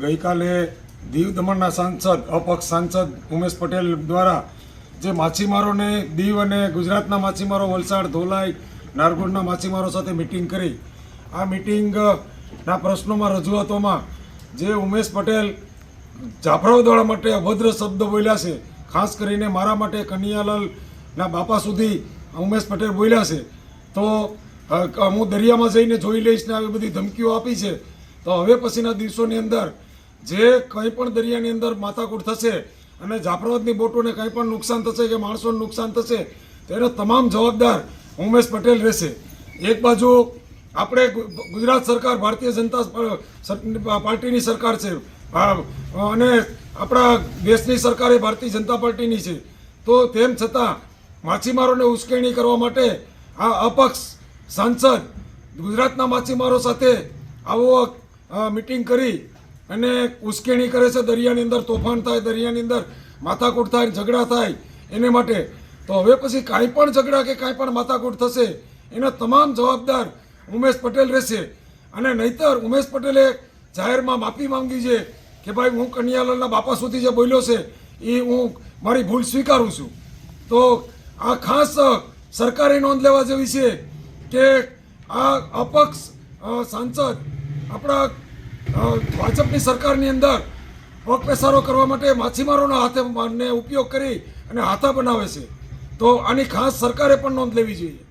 ગઈકાલે દીવ દમણના સાંસદ, અપક્ષ સાંસદ ઉમેશ પટેલ દ્વારા જે માછીમારોને દીવ અને ગુજરાતના માછીમારો વલસાડ, ધોલાઈ નારગોડના માછીમારો સાથે મિટિંગ કરી. આ મિટિંગના પ્રશ્નોમાં, રજૂઆતોમાં જે ઉમેશ પટેલ જાફરાવદવાળા માટે અભદ્ર શબ્દ બોલ્યા છે, ખાસ કરીને મારા માટે કનૈયાલાલના બાપા સુધી ઉમેશ પટેલ બોલ્યા છે, તો હું દરિયામાં જઈને જોઈ લઈશ ને આવી બધી ધમકીઓ આપી છે, તો હવે પછીના દિવસોની અંદર જે કંઈ પણ દરિયાની અંદર માથાકૂટ થશે અને જાફરાબાદની બોટોને કંઈ પણ નુકસાન થશે કે માણસોને નુકસાન થશે, તેનો તમામ જવાબદાર ઉમેશ પટેલ રહેશે. એક બાજુ આપણે ગુજરાત સરકાર ભારતીય જનતા પાર્ટીની સરકાર છે. અને આપણા દેશની સરકાર ભારતીય જનતા પાર્ટીની છે. તો તેમ છતાં માછીમારોને ઉશ્કેરણી કરવા માટે આ અપક્ષ સાંસદ ગુજરાતના માછીમારો સાથે આવો મિટિંગ કરી અને ઉશ્કેરણી કરે છે દરિયાની અંદર, તોફાન થાય દરિયાની અંદર, માથાકૂટ થાય, ઝઘડા થાય એને માટે. તો હવે પછી કાંઈ પણ ઝઘડા કે કાંઈ પણ માથાકૂટ થશે, એના તમામ જવાબદાર ઉમેશ પટેલ રહેશે. અને નહીતર ઉમેશ પટેલે જાહેરમાં માફી માંગી છે કે ભાઈ હું કન્યાલાલના બાપા સુધી જે બોલ્યો છે, એ હું મારી ભૂલ સ્વીકારું છું. તો આ ખાસ સરકારે નોંધ લેવા જેવી છે કે આ અપક્ષ સાંસદ આપણા ભાજપની સરકારની અંદર પગપેસારો કરવા માટે માછીમારોના હાથે ઉપયોગ કરી અને હાથા બનાવે છે. તો આની ખાસ સરકારે પણ નોંધ લેવી જોઈએ.